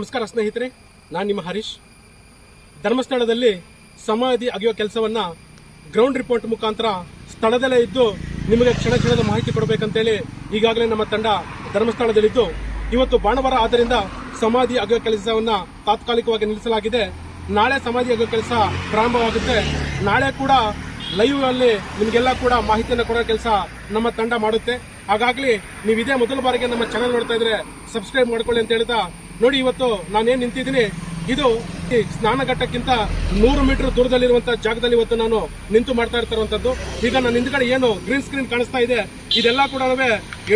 ನಮಸ್ಕಾರ ಸ್ನೇಹಿತರೆ, ನಾನು ನಿಮ್ಮ ಹರೀಶ್. ಧರ್ಮಸ್ಥಳದಲ್ಲಿ ಸಮಾಧಿ ಅಗೆಯುವ ಕೆಲಸವನ್ನ ಗ್ರೌಂಡ್ ರಿಪೋರ್ಟ್ ಮುಖಾಂತರ ಸ್ಥಳದಲ್ಲೇ ಇದ್ದು ನಿಮಗೆ ಕ್ಷಣ ಕ್ಷಣದ ಮಾಹಿತಿ ಕೊಡಬೇಕಂತೇಳಿ ಈಗಾಗಲೇ ನಮ್ಮ ತಂಡ ಧರ್ಮಸ್ಥಳದಲ್ಲಿದ್ದು. ಇವತ್ತು ಭಾನುವಾರ ಆದ್ದರಿಂದ ಸಮಾಧಿ ಅಗೆಯುವ ಕೆಲಸವನ್ನ ತಾತ್ಕಾಲಿಕವಾಗಿ ನಿಲ್ಲಿಸಲಾಗಿದೆ. ನಾಳೆ ಸಮಾಧಿ ಅಗೆಯುವ ಕೆಲಸ ಪ್ರಾರಂಭವಾಗುತ್ತೆ. ನಾಳೆ ಕೂಡ ಲೈವ್ ಅಲ್ಲಿ ನಿಮಗೆಲ್ಲ ಕೂಡ ಮಾಹಿತಿಯನ್ನು ಕೊಡೋ ಕೆಲಸ ನಮ್ಮ ತಂಡ ಮಾಡುತ್ತೆ. ಹಾಗಾಗ್ಲಿ ನೀವು ಇದೇ ಮೊದಲ ಬಾರಿಗೆ ನಮ್ಮ ಚಾನಲ್ ನೋಡ್ತಾ ಇದ್ರೆ ಸಬ್ಸ್ಕ್ರೈಬ್ ಮಾಡ್ಕೊಳ್ಳಿ ಅಂತ ಹೇಳ್ತಾ ನೋಡಿ ಇವತ್ತು ನಾನೇನ್ ನಿಂತಿದ್ದೀನಿ. ಇದು ಸ್ನಾನಘಟ್ಟಕ್ಕಿಂತ ನೂರು ಮೀಟರ್ ದೂರದಲ್ಲಿರುವಂತಹ ಜಾಗದಲ್ಲಿ ಇವತ್ತು ನಾನು ನಿಂತು ಮಾಡ್ತಾ ಇರ್ತಾರಂತದ್ದು. ಈಗ ನನ್ನ ಹಿಂದ್ಗಡೆ ಏನು ಗ್ರೀನ್ ಸ್ಕ್ರೀನ್ ಕಾಣಿಸ್ತಾ ಇದೆ. ಇದೆಲ್ಲ ಕೂಡ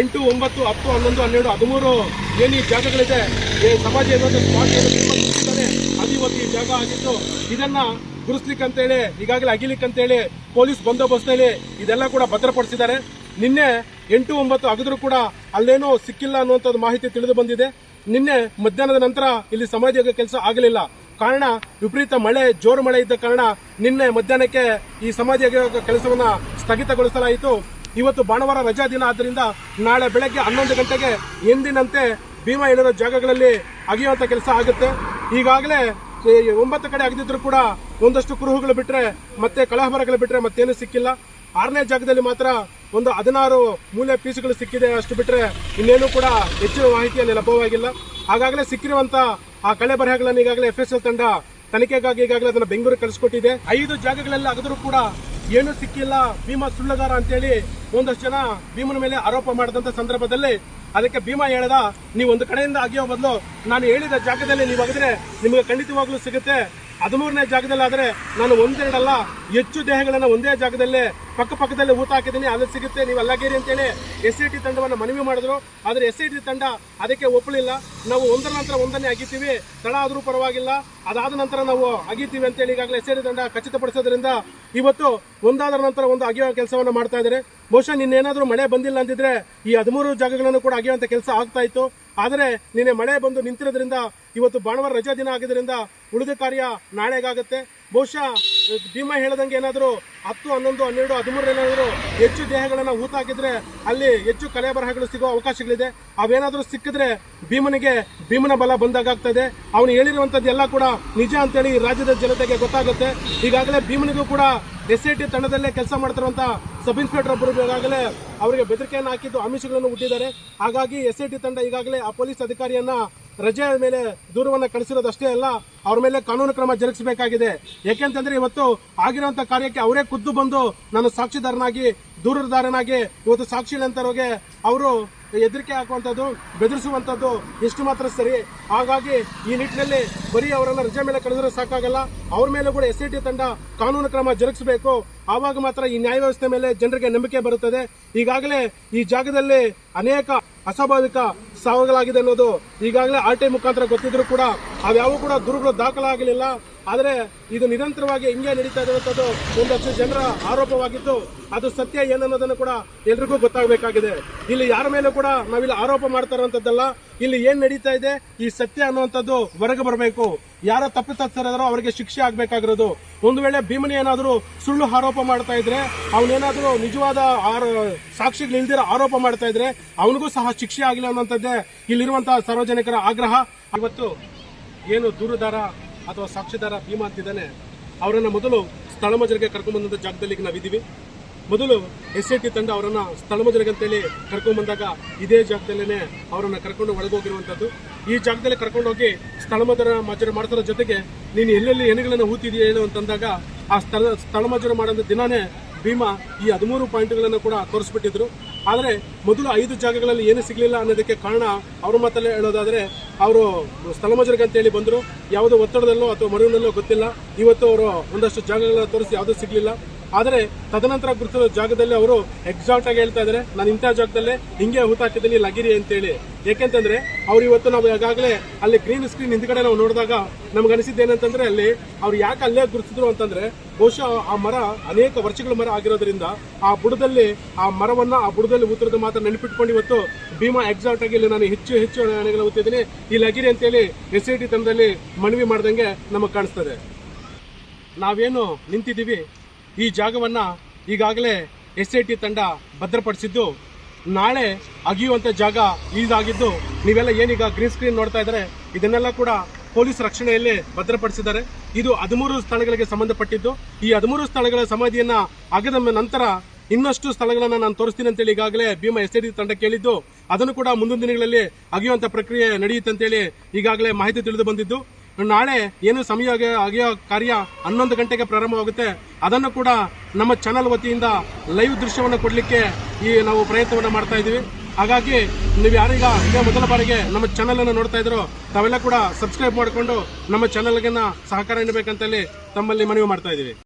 ಎಂಟು, ಒಂಬತ್ತು, ಹತ್ತು, ಹನ್ನೊಂದು, ಹನ್ನೆರಡು, ಹದಿಮೂರು ಏನು ಈ ಜಾಗಗಳಿದೆ. ಸಮಾಜ ಸ್ಪಾಟ್ ಅದು ಇವತ್ತು ಈ ಜಾಗ ಆಗಿತ್ತು ಇದನ್ನ ಗುರುಸ್ಲಿಕ್ಕಂತೇಳಿ, ಈಗಾಗಲೇ ಅಗಿಲಿಕ್ಕಂತೇಳಿ, ಪೊಲೀಸ್ ಬಂದೋಬಸ್ತ್ ಹೇಳಿ ಇದೆಲ್ಲ ಕೂಡ ಭದ್ರಪಡಿಸಿದ್ದಾರೆ. ನಿನ್ನೆ ಎಂಟು ಒಂಬತ್ತು ಅಗದ್ರು ಕೂಡ ಅಲ್ಲೇನೋ ಸಿಕ್ಕಿಲ್ಲ ಅನ್ನುವಂಥದ್ದು ಮಾಹಿತಿ ತಿಳಿದು ಬಂದಿದೆ. ನಿನ್ನೆ ಮಧ್ಯಾಹ್ನದ ನಂತರ ಇಲ್ಲಿ ಸಮಾಧಿ ಕೆಲಸ ಆಗಲಿಲ್ಲ. ಕಾರಣ ವಿಪರೀತ ಮಳೆ, ಜೋರು ಮಳೆ ಇದ್ದ ಕಾರಣ ನಿನ್ನೆ ಮಧ್ಯಾಹ್ನಕ್ಕೆ ಈ ಸಮಾಧಿ ಕೆಲಸವನ್ನ ಸ್ಥಗಿತಗೊಳಿಸಲಾಯಿತು. ಇವತ್ತು ಭಾನುವಾರ ರಜಾ ದಿನ ಆದ್ದರಿಂದ ನಾಳೆ ಬೆಳಗ್ಗೆ ಹನ್ನೊಂದು ಗಂಟೆಗೆ ಎಂದಿನಂತೆ ಭೀಮಾ ಇಳಿದ ಜಾಗಗಳಲ್ಲಿ ಅಗೆಯುವಂತ ಕೆಲಸ ಆಗುತ್ತೆ. ಈಗಾಗಲೇ ಒಂಬತ್ತು ಕಡೆ ಅಗೆದಿದ್ರು ಕೂಡ ಒಂದಷ್ಟು ಕುರುಹುಗಳು ಬಿಟ್ಟರೆ ಮತ್ತೆ ಕಳಹಬರಗಳು ಬಿಟ್ಟರೆ ಮತ್ತೇನು ಸಿಕ್ಕಿಲ್ಲ. ಆರನೇ ಜಾಗದಲ್ಲಿ ಮಾತ್ರ ಒಂದು ಹದಿನಾರು ಮೂಲೆ ಪೀಸ್ಗಳು ಸಿಕ್ಕಿದೆ. ಅಷ್ಟು ಬಿಟ್ಟರೆ ಇನ್ನೇನು ಕೂಡ ಹೆಚ್ಚಿನ ಮಾಹಿತಿಯಲ್ಲಿ ಲಭ್ಯವಾಗಿಲ್ಲ. ಹಾಗಾಗಲೇ ಸಿಕ್ಕಿರುವಂತ ಆ ಕಳೆ ಬರಹಗಳನ್ನು ಈಗಾಗಲೇ ಎಫ್ ಎಸ್ ಎಲ್ ತಂಡ ತನಿಖೆಗಾಗಿ ಈಗಾಗಲೇ ಅದನ್ನು ಬೆಂಗಳೂರು ಕಳಿಸ್ಕೊಟ್ಟಿದೆ ಐದು ಜಾಗಗಳಲ್ಲಿ ಅಗದರೂ ಕೂಡ ಏನು ಸಿಕ್ಕಿಲ್ಲ. ಭೀಮಾ ಸುಳ್ಳುಗಾರ ಅಂತೇಳಿ ಒಂದಷ್ಟು ಜನ ಭೀಮನ ಮೇಲೆ ಆರೋಪ ಮಾಡಿದಂತ ಸಂದರ್ಭದಲ್ಲಿ ಅದಕ್ಕೆ ಭೀಮಾ ಹೇಳದ ನೀವು ಒಂದು ಕಡೆಯಿಂದ ಆಗಿಯೋ ಬದಲು ನಾನು ಹೇಳಿದ ಜಾಗದಲ್ಲಿ ನೀವು ಅಗದ್ರೆ ನಿಮಗೆ ಖಂಡಿತವಾಗ್ಲೂ ಸಿಗುತ್ತೆ. ಹದಿಮೂರನೇ ಜಾಗದಲ್ಲಾದರೆ ನಾನು ಒಂದೆರಡಲ್ಲ, ಹೆಚ್ಚು ದೇಹಗಳನ್ನು ಒಂದೇ ಜಾಗದಲ್ಲೇ ಪಕ್ಕ ಪಕ್ಕದಲ್ಲೇ ಊತ ಹಾಕಿದ್ದೀನಿ ಅಲ್ಲಿ ಸಿಗುತ್ತೆ. ನೀವು ಅಲ್ಲಗೇರಿ ಅಂತೇಳಿ ಎಸ್ ಐ ಟಿ ತಂಡವನ್ನು ಮನವಿ ಮಾಡಿದ್ರು. ಆದರೆ ಎಸ್ ಐ ಟಿ ತಂಡ ಅದಕ್ಕೆ ಒಪ್ಪಲಿಲ್ಲ. ನಾವು ಒಂದರ ನಂತರ ಒಂದನ್ನೇ ಅಗಿತೀವಿ. ತಡ ಆದರೂ ಪರವಾಗಿಲ್ಲ. ಅದಾದ ನಂತರ ನಾವು ಅಗಿತೀವಿ ಅಂತೇಳಿ ಈಗಾಗಲೇ ಎಸ್ ಐ ಟಿ ತಂಡ ಖಚಿತಪಡಿಸೋದ್ರಿಂದ ಇವತ್ತು ಒಂದಾದ ನಂತರ ಒಂದು ಅಗಿಯೋ ಕೆಲಸವನ್ನು ಮಾಡ್ತಾ ಇದ್ದಾರೆ. ಬಹುಶಃ ನಿನ್ನೇನಾದರೂ ಮಳೆ ಬಂದಿಲ್ಲ ಅಂತಿದ್ರೆ ಈ ಹದಿಮೂರು ಜಾಗಗಳನ್ನು ಕೂಡ ಅಗಿಯುವಂತ ಕೆಲಸ ಆಗ್ತಾ ಇತ್ತು. ಆದರೆ ನಿನ್ನೆ ಮಳೆ ಬಂದು ನಿಂತಿರೋದ್ರಿಂದ ಇವತ್ತು ಭಾನುವಾರ ರಜಾ ದಿನ ಆಗಿದ್ದರಿಂದ ಉಳಿದ ಕಾರ್ಯ ನಾಳೆಗಾಗುತ್ತೆ. ಬಹುಶಃ ಭೀಮಾ ಹೇಳದಂಗೆ ಏನಾದರೂ ಹತ್ತು, ಹನ್ನೊಂದು, ಹನ್ನೆರಡು ಹದಿಮೂರರೇನಾದರೂ ಹೆಚ್ಚು ದೇಹಗಳನ್ನು ಊತ ಹಾಕಿದ್ರೆ ಅಲ್ಲಿ ಹೆಚ್ಚು ಕಲೆ ಬರಹಗಳು ಸಿಗೋ ಅವಕಾಶಗಳಿದೆ. ಅವೇನಾದರೂ ಸಿಕ್ಕಿದ್ರೆ ಭೀಮನಿಗೆ ಭೀಮನ ಬಲ ಬಂದಾಗ್ತದೆ ಅವನು ಹೇಳಿರುವಂಥದ್ದು ಎಲ್ಲ ಕೂಡ ನಿಜ ಅಂತೇಳಿ ರಾಜ್ಯದ ಜನತೆಗೆ ಗೊತ್ತಾಗುತ್ತೆ. ಈಗಾಗಲೇ ಭೀಮನಿಗೂ ಕೂಡ ಎಸ್ ಐ ಟಿ ತಂಡದಲ್ಲೇ ಕೆಲಸ ಮಾಡ್ತಿರುವಂತ ಸಬ್ ಇನ್ಸ್ಪೆಕ್ಟರ್ ಒಬ್ಬರು ಈಗಾಗಲೇ ಅವರಿಗೆ ಬೆದರಿಕೆಯನ್ನು ಹಾಕಿದ್ದು, ಆಮಿಷಗಳನ್ನು ಹುಟ್ಟಿದ್ದಾರೆ. ಹಾಗಾಗಿ ಎಸ್ ಐ ಟಿ ತಂಡ ಈಗಾಗಲೇ ಆ ಪೊಲೀಸ್ ಅಧಿಕಾರಿಯನ್ನ ರಜೆಯ ಮೇಲೆ ದೂರವನ್ನು ಕಳಿಸಿರೋದಷ್ಟೇ ಅಲ್ಲ, ಅವ್ರ ಮೇಲೆ ಕಾನೂನು ಕ್ರಮ ಜರುಗಿಸಬೇಕಾಗಿದೆ. ಯಾಕೆಂತಂದ್ರೆ ಇವತ್ತು ಆಗಿರುವಂತ ಕಾರ್ಯಕ್ಕೆ ಅವರೇ ಖುದ್ದು ಬಂದು ನಾನು ಸಾಕ್ಷಿದಾರನಾಗಿ, ದೂರದಾರನಾಗಿ ಇವತ್ತು ಸಾಕ್ಷಿ ಅಂತರೋಗೆ ಅವರು ಹೆದರಿಕೆ ಹಾಕುವಂಥದ್ದು, ಬೆದರಿಸುವಂಥದ್ದು ಎಷ್ಟು ಮಾತ್ರ ಸರಿ. ಹಾಗಾಗಿ ಈ ನಿಟ್ಟಿನಲ್ಲಿ ಬರೀ ಅವರನ್ನ ರಜೆ ಮೇಲೆ ಕಳೆದ್ರೆ ಸಾಕಾಗಲ್ಲ. ಅವ್ರ ಮೇಲೆ ಕೂಡ ಎಸ್ ಐ ಟಿ ತಂಡ ಕಾನೂನು ಕ್ರಮ ಜರುಗಿಸಬೇಕು. ಆವಾಗ ಮಾತ್ರ ಈ ನ್ಯಾಯ ವ್ಯವಸ್ಥೆ ಮೇಲೆ ಜನರಿಗೆ ನಂಬಿಕೆ ಬರುತ್ತದೆ. ಈಗಾಗಲೇ ಈ ಜಾಗದಲ್ಲಿ ಅನೇಕ ಅಸ್ವಾಭಾವಿಕ ಸಾವುಗಳಾಗಿದೆ ಅನ್ನೋದು ಈಗಾಗಲೇ ಆರ್ ಟಿ ಮುಖಾಂತರ ಗೊತ್ತಿದ್ರು ಕೂಡ ಅವ್ಯಾವೂ ಕೂಡ ದೂರುಗಳು ದಾಖಲಾಗಲಿಲ್ಲ. ಆದರೆ ಇದು ನಿರಂತರವಾಗಿ ಹಿಂಗೆ ನಡೀತಾ ಇರುವಂತದ್ದು ಒಂದಷ್ಟು ಜನರ ಆರೋಪವಾಗಿದ್ದು ಅದು ಸತ್ಯ ಏನನ್ನೋದನ್ನು ಕೂಡ ಎಲ್ರಿಗೂ ಗೊತ್ತಾಗಬೇಕಾಗಿದೆ. ಇಲ್ಲಿ ಯಾರ ಮೇಲೂ ಕೂಡ ನಾವಿಲ್ಲಿ ಆರೋಪ ಮಾಡ್ತಾ ಇರುವಂತದ್ದಲ್ಲ ಇಲ್ಲಿ ಏನ್ ನಡೀತಾ ಇದೆ, ಈ ಸತ್ಯ ಅನ್ನುವಂಥದ್ದು ಹೊರಗೆ ಬರಬೇಕು. ಯಾರ ತಪ್ಪಿತಸ್ಥರಾದ್ರೂ ಅವರಿಗೆ ಶಿಕ್ಷೆ ಆಗ್ಬೇಕಾಗಿರೋದು. ಒಂದು ವೇಳೆ ಭೀಮನಿ ಏನಾದರೂ ಸುಳ್ಳು ಆರೋಪ ಮಾಡ್ತಾ ಇದ್ರೆ, ಅವನೇನಾದರೂ ನಿಜವಾದ ಸಾಕ್ಷಿಗಳು ಇಲ್ದಿರ ಆರೋಪ ಮಾಡ್ತಾ ಇದ್ರೆ, ಅವನಿಗೂ ಸಹ ಶಿಕ್ಷೆ ಆಗಿಲ್ಲ ಅನ್ನೋಂಥದ್ದೇ ಇಲ್ಲಿರುವಂತಹ ಸಾರ್ವಜನಿಕರ ಆಗ್ರಹ. ಇವತ್ತು ಏನು ದೂರುದಾರ ಅಥವಾ ಸಾಕ್ಷಿದಾರ ಭೀಮಾ ಅಂತಿದ್ದಾನೆ, ಅವರನ್ನು ಮೊದಲು ಸ್ಥಳಮಜರಿಗೆ ಕರ್ಕೊಂಡ್ ಬಂದಂತ ಜಾಗದಲ್ಲಿ ನಾವಿದ್ದೀವಿ ಮೊದಲು ಎಸ್ ಐ ಟಿ ತಂಡ ಅವರನ್ನ ಸ್ಥಳಮಜರಿಗೆ ಅಂತೇಳಿ ಕರ್ಕೊಂಡ್ ಬಂದಾಗ ಇದೇ ಜಾಗದಲ್ಲೇನೆ ಅವರನ್ನು ಕರ್ಕೊಂಡು ಒಳಗೋಗಿರುವಂಥದ್ದು ಈ ಜಾಗದಲ್ಲಿ ಕರ್ಕೊಂಡೋಗಿ ಸ್ಥಳಮಜರ ಮಜರು ಮಾಡ್ತಾರ ಜೊತೆಗೆ ನೀನು ಎಲ್ಲೆಲ್ಲಿ ಎಣೆಗಳನ್ನು ಹೂತಿದೆಯಾ ಏನು ಅಂತಂದಾಗ ಆ ಸ್ಥಳ ಸ್ಥಳಮಜರು ಮಾಡೋ ದಿನಾನೇ ಭೀಮಾ ಈ ಹದಿಮೂರು ಪಾಯಿಂಟ್ಗಳನ್ನು ಕೂಡ ತೋರಿಸ್ಬಿಟ್ಟಿದ್ರು. ಆದರೆ ಮೊದಲು ಐದು ಜಾಗಗಳಲ್ಲಿ ಏನು ಸಿಗಲಿಲ್ಲ ಅನ್ನೋದಕ್ಕೆ ಕಾರಣ ಅವ್ರ ಮಾತಲ್ಲೇ ಹೇಳೋದಾದರೆ ಅವರು ಸ್ಥಳಮಜರಿಗೆ ಅಂತೇಳಿ ಬಂದರು. ಯಾವುದೋ ಒತ್ತಡದಲ್ಲೋ ಅಥವಾ ಮರುವಿನಲ್ಲೋ ಗೊತ್ತಿಲ್ಲ. ಇವತ್ತು ಅವರು ಒಂದಷ್ಟು ಜಾಗಗಳನ್ನ ತೋರಿಸಿ ಯಾವುದೂ ಸಿಗಲಿಲ್ಲ. ಆದರೆ ತದನಂತರ ಗುರುತಿರೋ ಜಾಗದಲ್ಲಿ ಅವರು ಎಕ್ಸಾಕ್ಟ್ ಆಗಿ ಹೇಳ್ತಾ ಇದ್ದಾರೆ. ನಾನು ಇಂಥ ಜಾಗದಲ್ಲೇ ಹಿಂಗೆ ಹೂತಾಕಿದ್ದೀನಿ ಲಗಿರಿ ಅಂತೇಳಿ. ಯಾಕೆಂತಂದ್ರೆ ಅವ್ರು ಇವತ್ತು ನಾವು ಈಗಾಗಲೇ ಅಲ್ಲಿ ಗ್ರೀನ್ ಸ್ಕ್ರೀನ್ ಹಿಂದ್ಗಡೆ ನಾವು ನೋಡಿದಾಗ ನಮ್ಗೆ ಅನಿಸಿದ್ದು ಏನಂತಂದ್ರೆ ಅಲ್ಲಿ ಅವ್ರು ಯಾಕೆ ಅಲ್ಲೇ ಗುರುತಿದ್ರು ಅಂತಂದ್ರೆ ಬಹುಶಃ ಆ ಮರ ಅನೇಕ ವರ್ಷಗಳ ಮರ ಆಗಿರೋದ್ರಿಂದ ಆ ಬುಡದಲ್ಲಿ, ಆ ಮರವನ್ನ ಆ ಬುಡದಲ್ಲಿ ಉತ್ತರದ ಮಾತ್ರ ನೆನಪಿಟ್ಕೊಂಡು ಇವತ್ತು ಭೀಮಾ ಎಕ್ಸಾಕ್ಟ್ ಆಗಿ ಇಲ್ಲಿ ನಾನು ಹೆಚ್ಚು ಹೆಚ್ಚು ಹಣಗಳ ಓದ್ತಿದ್ದೀನಿ ಈ ಲಗಿರಿ ಅಂತೇಳಿ ಎಸ್ ಐ ಟಿ ತಂಡದಲ್ಲಿ ಮನವಿ ಮಾಡ್ದಂಗೆ ನಮಗೆ ಕಾಣಿಸ್ತದೆ. ನಾವೇನು ನಿಂತಿದ್ದೀವಿ? ಈ ಜಾಗವನ್ನು ಈಗಾಗಲೇ ಎಸ್ ಐ ತಂಡ ಭದ್ರಪಡಿಸಿದ್ದು. ನಾಳೆ ಅಗಿಯುವಂಥ ಜಾಗ ಇದಾಗಿದ್ದು, ನೀವೆಲ್ಲ ಏನೀಗ ಗ್ರೀನ್ ಸ್ಕ್ರೀನ್ ನೋಡ್ತಾ ಇದ್ದಾರೆ, ಇದನ್ನೆಲ್ಲ ಕೂಡ ಪೊಲೀಸ್ ರಕ್ಷಣೆಯಲ್ಲಿ ಭದ್ರಪಡಿಸಿದ್ದಾರೆ. ಇದು ಹದಿಮೂರು ಸ್ಥಳಗಳಿಗೆ ಸಂಬಂಧಪಟ್ಟಿದ್ದು. ಈ ಹದಿಮೂರು ಸ್ಥಳಗಳ ಸಮಾಧಿಯನ್ನು ಅಗದ ನಂತರ ಇನ್ನಷ್ಟು ಸ್ಥಳಗಳನ್ನು ನಾನು ತೋರಿಸ್ತೀನಿ ಅಂತೇಳಿ ಈಗಾಗಲೇ ಭೀಮಾ ಎಸ್ ತಂಡ ಕೇಳಿದ್ದು. ಅದನ್ನು ಕೂಡ ಮುಂದಿನ ದಿನಗಳಲ್ಲಿ ಅಗಿಯುವಂಥ ಪ್ರಕ್ರಿಯೆ ನಡೆಯುತ್ತೆ ಅಂತೇಳಿ ಈಗಾಗಲೇ ಮಾಹಿತಿ ತಿಳಿದು ಬಂದಿದ್ದು. ನಾಳೆ ಏನು ಸಮಯ ಆಗಿಯೋ ಕಾರ್ಯ ಹನ್ನೊಂದು ಗಂಟೆಗೆ ಪ್ರಾರಂಭವಾಗುತ್ತೆ. ಅದನ್ನು ಕೂಡ ನಮ್ಮ ಚಾನಲ್ ವತಿಯಿಂದ ಲೈವ್ ದೃಶ್ಯವನ್ನು ಕೊಡಲಿಕ್ಕೆ ಈ ನಾವು ಪ್ರಯತ್ನವನ್ನು ಮಾಡ್ತಾ ಇದ್ದೀವಿ. ಹಾಗಾಗಿ ನೀವು ಯಾರೀಗ ಇದೇ ಮೊದಲ ಬಾರಿಗೆ ನಮ್ಮ ಚಾನಲನ್ನು ನೋಡ್ತಾ ಇದ್ರು, ತಾವೆಲ್ಲ ಕೂಡ ಸಬ್ಸ್ಕ್ರೈಬ್ ಮಾಡಿಕೊಂಡು ನಮ್ಮ ಚಾನಲ್ಗೆ ಸಹಕಾರ ನೀಡಬೇಕಂತೇಳಿ ತಮ್ಮಲ್ಲಿ ಮನವಿ ಮಾಡ್ತಾ ಇದ್ದೀವಿ.